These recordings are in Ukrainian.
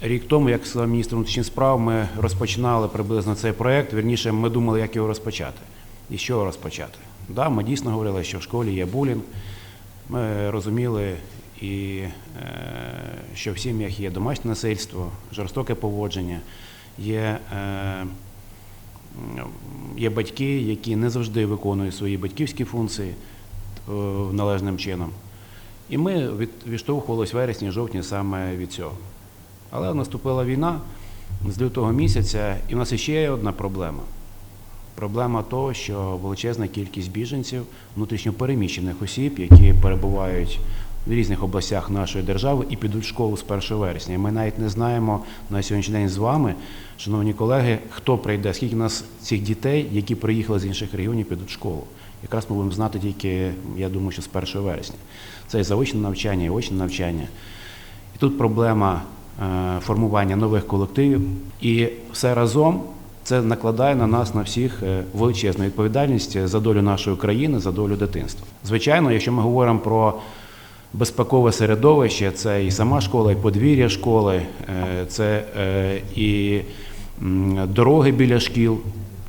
Рік тому, як сказав міністр внутрішніх справ, ми розпочинали приблизно цей проект. Вірніше, ми думали, як його розпочати і чого розпочати. Да, ми дійсно говорили, що в школі є булінг. Ми розуміли, і, е, що в сім'ях є домашнє насильство, жорстоке поводження, є, е, є батьки, які не завжди виконують свої батьківські функції е, належним чином. І ми відштовхувалися вересні, жовтні саме від цього. Але наступила війна з лютого місяця, і в нас ще є одна проблема. Проблема того, що величезна кількість біженців, внутрішньопереміщених осіб, які перебувають в різних областях нашої держави і підуть в школу з 1 вересня. І Ми навіть не знаємо на сьогоднішній день з вами, шановні колеги, хто прийде, скільки в нас цих дітей, які приїхали з інших регіонів, підуть в школу. Якраз ми будемо знати тільки, я думаю, що з 1 вересня. Це і заочне навчання, і очне навчання. І тут проблема формування нових колективів. І все разом це накладає на нас на всіх е, величезну відповідальність за долю нашої країни, за долю дитинства. Звичайно, якщо ми говоримо про безпекове середовище, це і сама школа, і подвір'я школи, е, це е, і дороги біля шкіл,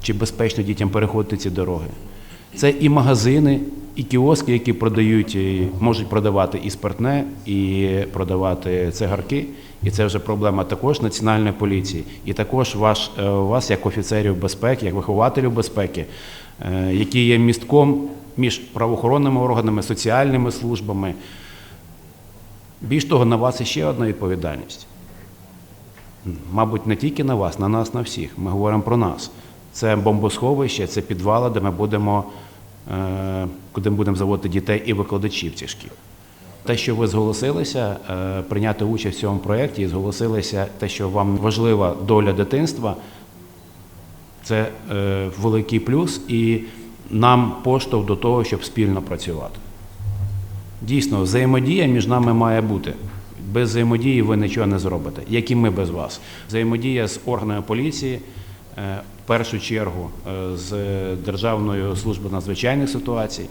чи безпечно дітям переходити ці дороги. Це і магазини, і кіоски, які продають, і можуть продавати і спиртне, і продавати цигарки. І це вже проблема також національної поліції, і також ваш, е, вас, як офіцерів безпеки, як вихователів безпеки, е, які є містком між правоохоронними органами, соціальними службами. Більш того, на вас іще одна відповідальність. Мабуть, не тільки на вас, на нас, на всіх. Ми говоримо про нас. Це бомбосховище, це підвали, де ми будемо, куди ми будемо заводити дітей і викладачів цих шкіл. Те, що ви зголосилися е, прийняти участь в цьому проєкті і зголосилися, те, що вам важлива доля дитинства, це е, великий плюс і нам поштовх до того, щоб спільно працювати. Дійсно, взаємодія між нами має бути. Без взаємодії ви нічого не зробите, як і ми без вас. Взаємодія з органами поліції, е, в першу чергу е, з Державною службою надзвичайних ситуацій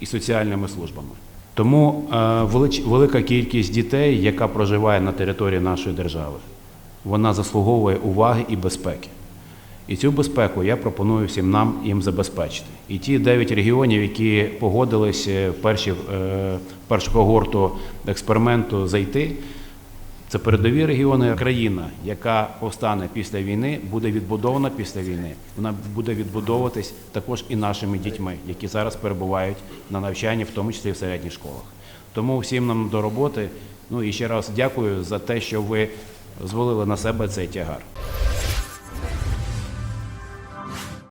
і соціальними службами. Тому е, велика кількість дітей, яка проживає на території нашої держави, вона заслуговує уваги і безпеки. І цю безпеку я пропоную всім нам їм забезпечити. І ті дев'ять регіонів, які е, в першу когорту експерименту зайти, це передові регіони. Країна, яка повстане після війни, буде відбудована після війни. Вона буде відбудовуватись також і нашими дітьми, які зараз перебувають на навчанні, в тому числі в середніх школах. Тому всім нам до роботи. Ну і ще раз дякую за те, що ви звалили на себе цей тягар.